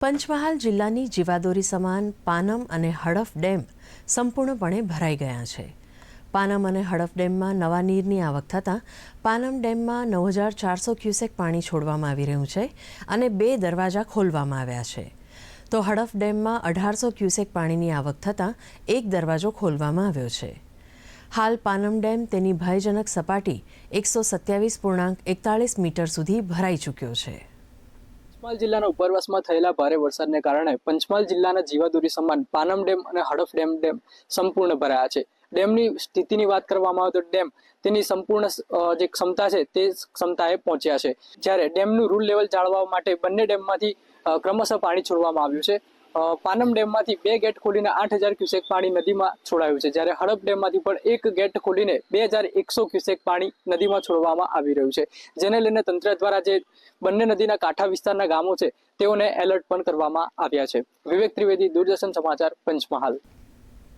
પંચમહાલ જિલ્લાની જીવાદોરી સમાન પાનમ અને હડફ ડેમ સંપૂર્ણપણે ભરાઈ ગયા છે. પાનમ અને હડફ ડેમમાં નવા નીરની આવક થતાં પાનમ ડેમમાં નવ હજાર ચારસો ક્યુસેક પાણી છોડવામાં આવી રહ્યું છે અને બે દરવાજા ખોલવામાં આવ્યા છે. તો હડફ ડેમમાં અઢારસો ક્યુસેક પાણીની આવક થતાં એક દરવાજો ખોલવામાં આવ્યો છે. હાલ પાનમ ડેમ તેની ભયજનક સપાટી એકસો સત્યાવીસ પૂર્ણાંક એકતાળીસ મીટર સુધી ભરાઈ ચૂક્યો છે. પંચમહાલ જિલ્લાના ઉપરવાસમાં થયેલા ભારે વરસાદને કારણે પંચમહાલ જિલ્લાના જીવાદોરી સમાન પાનમ ડેમ અને હડફ ડેમ ડેમ સંપૂર્ણ ભરાયા છે. ડેમની સ્થિતિની વાત કરવામાં આવે તો ડેમ તેની સંપૂર્ણ જે ક્ષમતા છે તે ક્ષમતાએ પહોંચ્યા છે. જ્યારે ડેમનું રૂલ લેવલ જાળવવા માટે બંને ડેમમાંથી ક્રમશઃ પાણી છોડવામાં આવ્યું છે. પાનમ ડેમમાંથી બે ગેટ ખોલીને આઠ હજાર ક્યુસેક પાણી નદીમાં છોડાયું છે. જ્યારે હડપ ડેમમાંથી પણ એક ગેટ ખોલીને બે હજાર એકસો ક્યુસેક પાણી નદીમાં છોડવામાં આવી રહ્યું છે. જેને લઈને તંત્ર દ્વારા જે બંને નદીના કાંઠા વિસ્તારના ગામો છે, તેઓને એલર્ટ પણ કરવામાં આવ્યા છે. વિવેક ત્રિવેદી, દૂરદર્શન સમાચાર, પંચમહાલ.